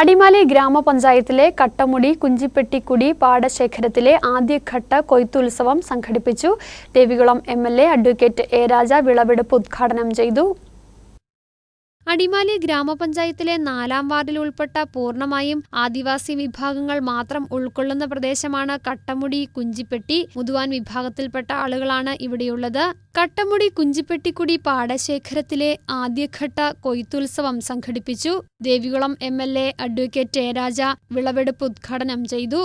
അടിമാലി ഗ്രാമപഞ്ചായത്തിലെ കട്ടമുടി കുഞ്ചിപ്പെട്ടിക്കുടി പാടശേഖരത്തിലെ ആദ്യഘട്ട കൊയ്ത്തുത്സവം സംഘടിപ്പിച്ചു. Devikulam M L A advocate A Raja വിളവെടുപ്പ് ഉദ്ഘാടനം ചെയ്തു. അടിമാലി ഗ്രാമപഞ്ചായത്തിലെ നാലാം വാർഡിൽ ഉൾപ്പെട്ട പൂർണമായും ആദിവാസി വിഭാഗങ്ങൾ മാത്രം ഉൾക്കൊള്ളുന്ന പ്രദേശമാണ് കട്ടമുടി കുഞ്ചിപ്പെട്ടി. മുതുവാൻ വിഭാഗത്തിൽപ്പെട്ട ആളുകളാണ് ഇവിടെയുള്ളത്. കട്ടമുടി കുഞ്ചിപ്പെട്ടിക്കുടി പാടശേഖരത്തിലെ ആദ്യഘട്ട കൊയ്ത്തുത്സവം സംഘടിപ്പിച്ചു. Devikulam M L A advocate A വിളവെടുപ്പ് ഉദ്ഘാടനം ചെയ്തു.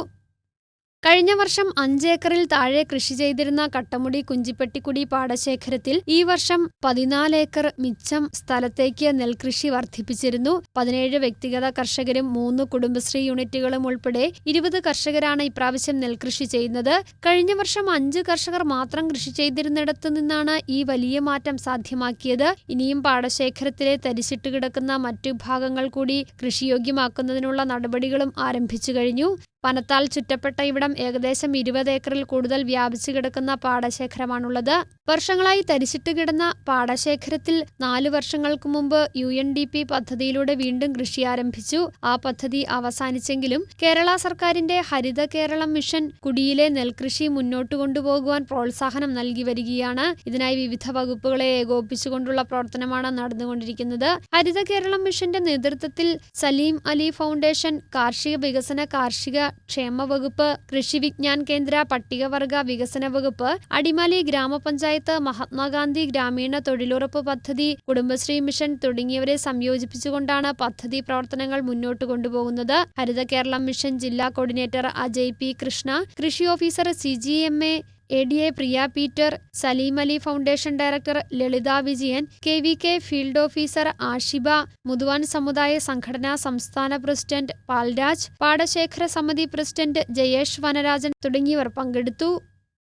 കഴിഞ്ഞ വർഷം അഞ്ചേക്കറിൽ താഴെ കൃഷി ചെയ്തിരുന്ന കട്ടമുടി കുഞ്ചിപ്പെട്ടിക്കുടി പാടശേഖരത്തിൽ ഈ വർഷം പതിനാല് ഏക്കർ മിച്ചം സ്ഥലത്തേക്ക് നെൽകൃഷി വർദ്ധിപ്പിച്ചിരുന്നു. പതിനേഴ് വ്യക്തിഗത കർഷകരും മൂന്ന് കുടുംബശ്രീ യൂണിറ്റുകളും ഉൾപ്പെടെ ഇരുപത് കർഷകരാണ് ഇപ്രാവശ്യം നെൽകൃഷി ചെയ്യുന്നത്. കഴിഞ്ഞ വർഷം അഞ്ച് കർഷകർ മാത്രം കൃഷി ചെയ്തിരുന്നിടത്തു നിന്നാണ് ഈ വലിയ മാറ്റം സാധ്യമാക്കിയത്. ഇനിയും പാടശേഖരത്തിലെ തരിശിട്ട് കിടക്കുന്ന മറ്റു ഭാഗങ്ങൾ കൂടി കൃഷിയോഗ്യമാക്കുന്നതിനുള്ള നടപടികളും ആരംഭിച്ചു കഴിഞ്ഞു. പനത്താൽ ചുറ്റപ്പെട്ട ഇവിടം ഏകദേശം ഇരുപത് ഏക്കറിൽ കൂടുതൽ വ്യാപിച്ചു കിടക്കുന്ന പാടശേഖരമാണുള്ളത്. വർഷങ്ങളായി തരിശിട്ട് കിടന്ന പാടശേഖരത്തിൽ നാലു വർഷങ്ങൾക്ക് മുമ്പ് യു എൻ ഡി പി പദ്ധതിയിലൂടെ വീണ്ടും കൃഷി ആരംഭിച്ചു. ആ പദ്ധതി അവസാനിച്ചെങ്കിലും കേരള സർക്കാരിന്റെ ഹരിത കേരളം മിഷൻ കുടിയിലെ നെൽകൃഷി മുന്നോട്ട് കൊണ്ടുപോകുവാൻ പ്രോത്സാഹനം നൽകി വരികയാണ്. ഇതിനായി വിവിധ വകുപ്പുകളെ ഏകോപിപ്പിച്ചുകൊണ്ടുള്ള പ്രവർത്തനമാണ് നടന്നുകൊണ്ടിരിക്കുന്നത്. ഹരിത കേരളം മിഷന്റെ നേതൃത്വത്തിൽ സലീം അലി ഫൗണ്ടേഷൻ കാർഷിക വികസന കാർഷിക ക്ഷേമ വകുപ്പ് കൃഷി വിജ്ഞാൻ കേന്ദ്ര പട്ടികവർഗ വികസന വകുപ്പ് അടിമാലി ഗ്രാമപഞ്ചായത്ത് മഹാത്മാഗാന്ധി ഗ്രാമീണ തൊഴിലുറപ്പ് പദ്ധതി കുടുംബശ്രീ മിഷൻ തുടങ്ങിയവരെ സംയോജിപ്പിച്ചുകൊണ്ടാണ് പദ്ധതി പ്രവർത്തനങ്ങൾ മുന്നോട്ട് കൊണ്ടുപോകുന്നത്. ഹരിത കേരളം മിഷൻ ജില്ലാ കോർഡിനേറ്റർ അജയ് പി കൃഷ്ണ കൃഷി officer C G M A A D A Priya Peter Salim Ali foundation director Lalitha Vijayan K V K field officer Ashiba Muthuvan സമുദായ സംഘടനാ സംസ്ഥാന പ്രസിഡന്റ് പാൽരാജ് പാടശേഖര സമിതി പ്രസിഡന്റ് ജയേഷ് വനരാജൻ തുടങ്ങിയവർ പങ്കെടുത്തു.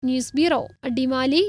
News bureau Adimali.